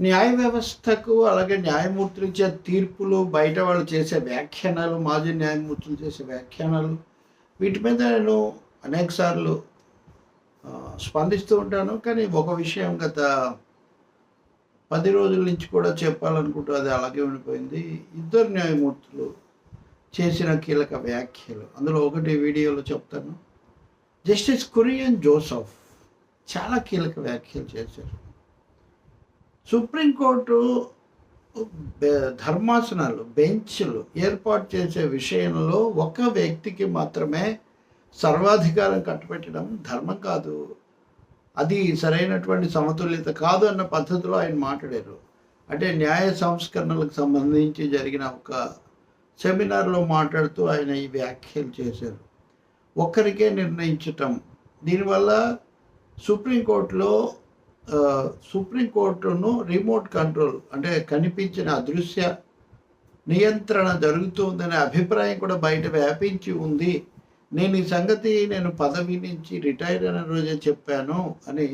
న్యాయ వ్యవస్థకు అలాగే న్యాయమూర్తులు ఇచ్చే తీర్పులు బయట వాళ్ళు చేసే వ్యాఖ్యానాలు మాజీ న్యాయమూర్తులు చేసే వ్యాఖ్యానాలు వీటి మీద నేను అనేకసార్లు స్పందిస్తూ ఉంటాను. కానీ ఒక విషయం గత పది రోజుల నుంచి కూడా చెప్పాలనుకుంటూ అది అలాగే ఉండిపోయింది. ఇద్దరు న్యాయమూర్తులు చేసిన కీలక వ్యాఖ్యలు. అందులో ఒకటి వీడియోలో చెప్తాను. జస్టిస్ కురియన్ జోసఫ్ చాలా కీలక వ్యాఖ్యలు చేశారు. సుప్రీంకోర్టు ధర్మాసనాలు బెంచ్లు ఏర్పాటు చేసే విషయంలో ఒక వ్యక్తికి మాత్రమే సర్వాధికారం కట్టబెట్టడం ధర్మం కాదు. అది సరైనటువంటి సమతుల్యత కాదు అన్న పద్ధతిలో ఆయన మాట్లాడారు. అంటే న్యాయ సంస్కరణలకు సంబంధించి జరిగిన ఒక సెమినార్లో మాట్లాడుతూ ఆయన ఈ వ్యాఖ్యలు చేశారు. ఒక్కరికే నిర్ణయించటం. దీనివల్ల సుప్రీంకోర్టులో సుప్రీంకోర్టును రిమోట్ కంట్రోల్ అంటే కనిపించిన అదృశ్య నియంత్రణ జరుగుతుందనే అభిప్రాయం కూడా బయట వ్యాపించి ఉంది. నేను ఈ సంగతి నేను పదవి నుంచి రిటైర్ అయిన రోజే చెప్పాను అని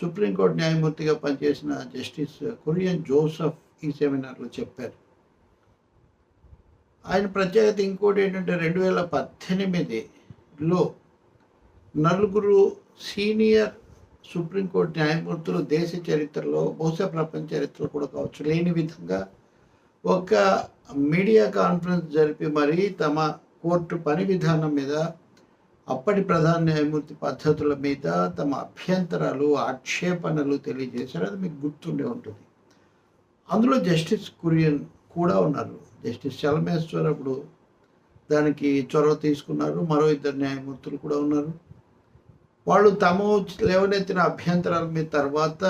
సుప్రీంకోర్టు న్యాయమూర్తిగా పనిచేసిన జస్టిస్ కురియన్ జోసఫ్ ఈ సెమినార్లో చెప్పారు. ఆయన ప్రత్యేకత ఇంకోటి ఏంటంటే రెండు వేల పద్దెనిమిదిలో నలుగురు సీనియర్ సుప్రీంకోర్టు న్యాయమూర్తులు దేశ చరిత్రలో బహుశా ప్రపంచ చరిత్రలో కూడా కావచ్చు లేని విధంగా ఒక మీడియా కాన్ఫరెన్స్ జరిపి మరీ తమ కోర్టు పని విధానం మీద అప్పటి ప్రధాన న్యాయమూర్తి పద్ధతుల మీద తమ అభ్యంతరాలు ఆక్షేపణలు తెలియజేశారు. అది మీకు గుర్తుండే ఉంటుంది. అందులో జస్టిస్ కురియన్ కూడా ఉన్నారు. జస్టిస్ చలమేశ్వర్ అప్పుడు దానికి చొరవ తీసుకున్నారు. మరో ఇద్దరు న్యాయమూర్తులు కూడా ఉన్నారు. వాళ్ళు తాము లేవనెత్తిన అభ్యంతరాల మీద తర్వాత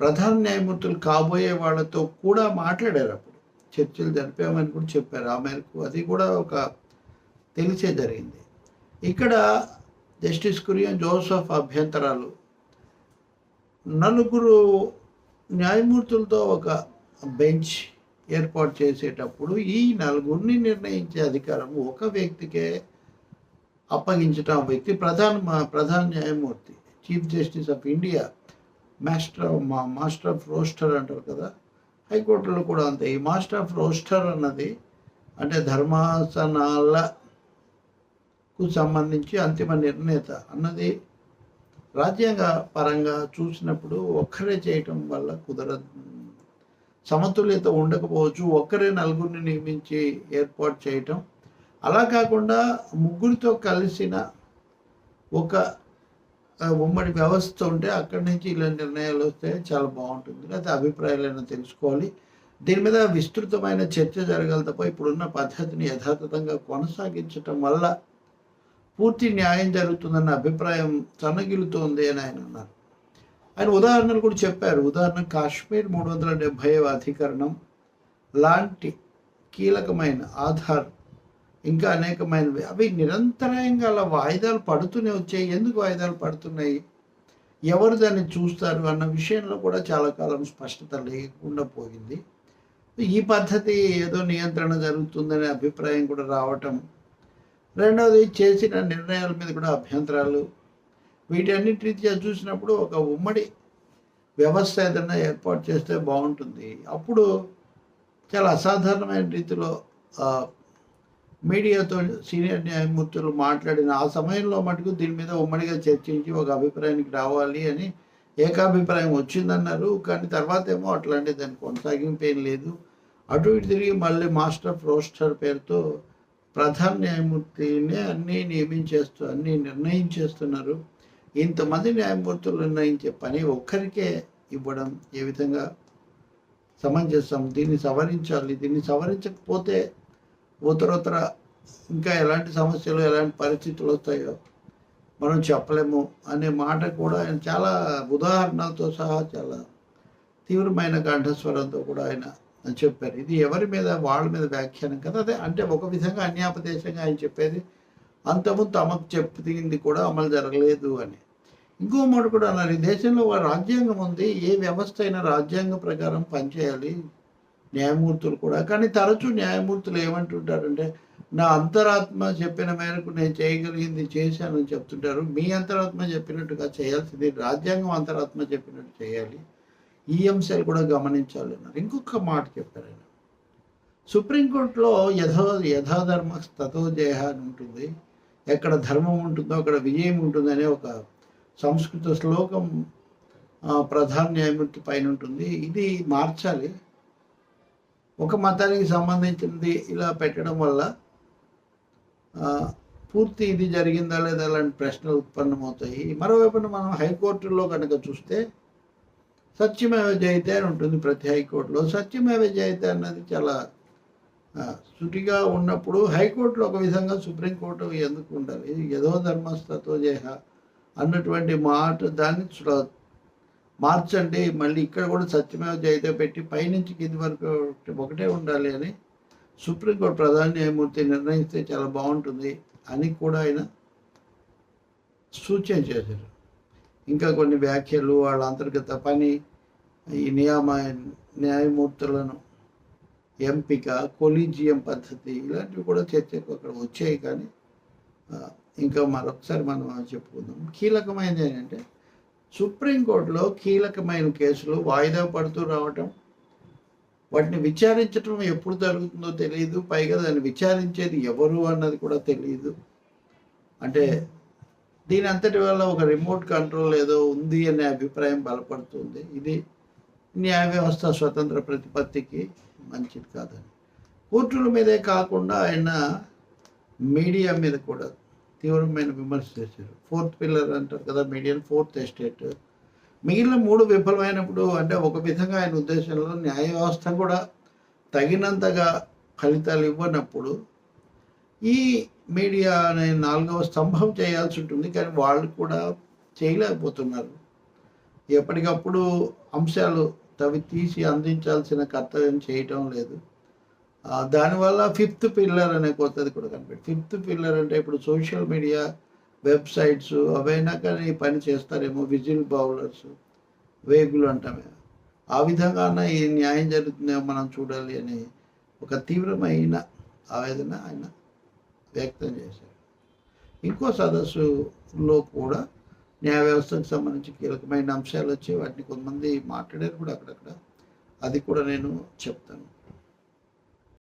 ప్రధాన న్యాయమూర్తులు కాబోయే వాళ్ళతో కూడా మాట్లాడారు అప్పుడు. చర్చలు జరిపామని కూడా చెప్పారు. ఆ మేరకు అది కూడా ఒక తెలిసే జరిగింది. ఇక్కడ జస్టిస్ కురియన్ జోసఫ్ అభ్యంతరాలు. నలుగురు న్యాయమూర్తులతో ఒక బెంచ్ ఏర్పాటు చేసేటప్పుడు ఈ నలుగురిని నిర్ణయించే అధికారం ఒక వ్యక్తికే అప్పగించటం ఆ వ్యక్తి ప్రధాన మా- ప్రధాన న్యాయమూర్తి chief justice of India master మా మాస్టర్ ఆఫ్ రోస్టర్ అంటారు కదా. హైకోర్టులో కూడా అంతే. ఈ మాస్టర్ ఆఫ్ రోస్టర్ అన్నది అంటే ధర్మాసనాలకు సంబంధించి అంతిమ నిర్ణేత అన్నది రాజ్యాంగ పరంగా చూసినప్పుడు ఒక్కరే చేయటం వల్ల కుదరదు. సమతుల్యత ఉండకపోవచ్చు. ఒక్కరే నలుగురిని నియమించి ఏర్పాటు చేయటం అలా కాకుండా ముగ్గురితో కలిసిన ఒక ఉమ్మడి వ్యవస్థ ఉంటే అక్కడి నుంచి ఇలా నిర్ణయాలు వస్తే చాలా బాగుంటుంది. లేకపోతే అభిప్రాయాలైనా తెలుసుకోవాలి. దీని మీద విస్తృతమైన చర్చ జరగాలి తప్ప ఇప్పుడున్న పద్ధతిని యథాతథంగా కొనసాగించటం వల్ల పూర్తి న్యాయం జరుగుతుందన్న అభిప్రాయం తనగిలుతోంది అని ఆయన అన్నారు. ఆయన ఉదాహరణలు కూడా చెప్పారు. ఉదాహరణ కాశ్మీర్ మూడు వందల డెబ్భై అధికరణం లాంటి కీలకమైన ఆధార్ ఇంకా అనేకమైనవి అవి నిరంతరాయంగా అలా వాయిదాలు పడుతూనే వచ్చాయి. ఎందుకు వాయిదాలు పడుతున్నాయి? ఎవరు దాన్ని చూస్తారు అన్న విషయంలో కూడా చాలా కాలం స్పష్టత లేకుండా పోయింది. ఈ పద్ధతి ఏదో నియంత్రణ జరుగుతుందనే అభిప్రాయం కూడా రావటం. రెండవది చేసిన నిర్ణయాల మీద కూడా అభ్యంతరాలు. వీటన్నిటిగా చూసినప్పుడు ఒక ఉమ్మడి వ్యవస్థ ఏదైనా ఏర్పాటు చేస్తే బాగుంటుంది. అప్పుడు చాలా అసాధారణమైన రీతిలో మీడియాతో సీనియర్ న్యాయమూర్తులు మాట్లాడిన ఆ సమయంలో మటుకు దీని మీద ఉమ్మడిగా చర్చించి ఒక అభిప్రాయానికి రావాలి అని ఏకాభిప్రాయం వచ్చిందన్నారు. కానీ తర్వాత ఏమో అట్లాంటి దాని కొనసాగింపు ఏం లేదు. అటు ఇటు తిరిగి మళ్ళీ మాస్టర్ ప్రోస్టర్ పేరుతో ప్రధాన న్యాయమూర్తిని అన్నీ నియమించేస్తూ అన్నీ నిర్ణయించేస్తున్నారు. ఇంతమంది న్యాయమూర్తులు నిర్ణయించే పని ఒక్కరికే ఇవ్వడం ఏ విధంగా సమంజసం? దీన్ని సవరించాలి. దీన్ని సవరించకపోతే ఉత్తరోత్తర ఇంకా ఎలాంటి సమస్యలు ఎలాంటి పరిస్థితులు వస్తాయో మనం చెప్పలేము అనే మాట కూడా ఆయన చాలా ఉదాహరణలతో సహా చాలా తీవ్రమైన కంఠస్వరంతో కూడా ఆయన చెప్పారు. ఇది ఎవరి మీద వాళ్ళ మీద వ్యాఖ్యానం కదా. అదే అంటే ఒక విధంగా అన్యాపదేశంగా ఆయన చెప్పేది అంతము తమకు చెప్పింది కూడా అమలు జరగలేదు అని. ఇంకో మాట కూడా అన్నారు ఈ దేశంలో రాజ్యాంగం ఉంది ఏ వ్యవస్థ అయినా రాజ్యాంగం ప్రకారం పనిచేయాలి న్యాయమూర్తులు కూడా. కానీ తరచూ న్యాయమూర్తులు ఏమంటుంటారంటే నా అంతరాత్మ చెప్పిన మేరకు నేను చేయగలిగింది చేశానని చెప్తుంటారు. మీ అంతరాత్మ చెప్పినట్టుగా చేయాల్సింది రాజ్యాంగం అంతరాత్మ చెప్పినట్టు చేయాలి. ఈ అంశాలు కూడా గమనించాలి అన్నారు. ఇంకొక మాట చెప్పారు ఆయన. సుప్రీంకోర్టులో యథో యథాధర్మ తతో జయ అని ఉంటుంది. ఎక్కడ ధర్మం ఉంటుందో అక్కడ విజయం ఉంటుందనే ఒక సంస్కృత శ్లోకం ప్రధాన న్యాయమూర్తి పైన ఉంటుంది. ఇది మార్చాలి. ఒక మతానికి సంబంధించినది ఇలా పెట్టడం వల్ల పూర్తి ఇది జరిగిందా లేదా అలాంటి ప్రశ్నలు ఉత్పన్నమవుతాయి. మరోవైపున మనం హైకోర్టులో కనుక చూస్తే సత్యమేవ జయతే అని ఉంటుంది ప్రతి హైకోర్టులో. సత్యమేవ జయతే అన్నది చాలా సుటిగా ఉన్నప్పుడు హైకోర్టులో ఒక విధంగా సుప్రీంకోర్టు ఎందుకు ఉండాలి? యథో ధర్మస్థతో జయ అన్నటువంటి మాట దాన్ని మార్చండి. మళ్ళీ ఇక్కడ కూడా సత్యమేవ జయతే పెట్టి పైనుంచి కింది వరకు ఒకటే ఉండాలి అని సుప్రీంకోర్టు ప్రధాన న్యాయమూర్తి నిర్ణయిస్తే చాలా బాగుంటుంది అని కూడా ఆయన సూచన చేశారు. ఇంకా కొన్ని వ్యాఖ్యలు వాళ్ళ అంతర్గత పని ఈ నియామ న్యాయమూర్తులను ఎంపిక కొలీజియం పద్ధతి ఇలాంటివి కూడా చర్చకు అక్కడ వచ్చాయి కానీ ఇంకా మరొకసారి మనం చెప్పుకుందాం. కీలకమైనది ఏంటంటే సుప్రీంకోర్టులో కీలకమైన కేసులు వాయిదా పడుతూ రావటం వాటిని విచారించడం ఎప్పుడు జరుగుతుందో తెలియదు పైగా దాన్ని విచారించేది ఎవరు అన్నది కూడా తెలియదు అంటే దీని అంతటి వల్ల ఒక రిమోట్ కంట్రోల్ ఏదో ఉంది అనే అభిప్రాయం బలపడుతుంది. ఇది న్యాయ వ్యవస్థ స్వతంత్ర ప్రతిపత్తికి మంచిది కాదని. కోర్టుల మీదే కాకుండా ఆయన మీడియా మీద కూడా తీవ్రమైన విమర్శ చేశారు. ఫోర్త్ పిల్లర్ అంటారు కదా మీడియా ఫోర్త్ ఎస్టేట్. మిగిలిన మూడు విఫలమైనప్పుడు అంటే ఒక విధంగా ఆయన ఉద్దేశంలో న్యాయ వ్యవస్థ కూడా తగినంతగా ఫలితాలు ఇవ్వనప్పుడు ఈ మీడియా అనే నాలుగవ స్తంభం చేయాల్సి ఉంటుంది. కానీ వాళ్ళు కూడా చేయలేకపోతున్నారు. ఎప్పటికప్పుడు అంశాలు తవి తీసి అందించాల్సిన కర్తవ్యం చేయటం లేదు. దానివల్ల ఫిఫ్త్ పిల్లర్ అనే కొత్తది కూడా కనిపెట్టి ఫిఫ్త్ పిల్లర్ అంటే ఇప్పుడు సోషల్ మీడియా వెబ్సైట్స్ అవైనా కానీ ఈ పని చేస్తారేమో విజిల్ బౌలర్స్ వేగులు అంటామే. ఆ విధంగా ఈ న్యాయం జరుగుతుందేమో మనం చూడాలి అని ఒక తీవ్రమైన ఆవేదన ఆయన వ్యక్తం చేశారు. ఇంకో సదస్సులో కూడా న్యాయ వ్యవస్థకు సంబంధించి కీలకమైన అంశాలు వచ్చి వాటిని కొంతమంది మాట్లాడారు కూడా అక్కడక్కడ. అది కూడా నేను చెప్తాను.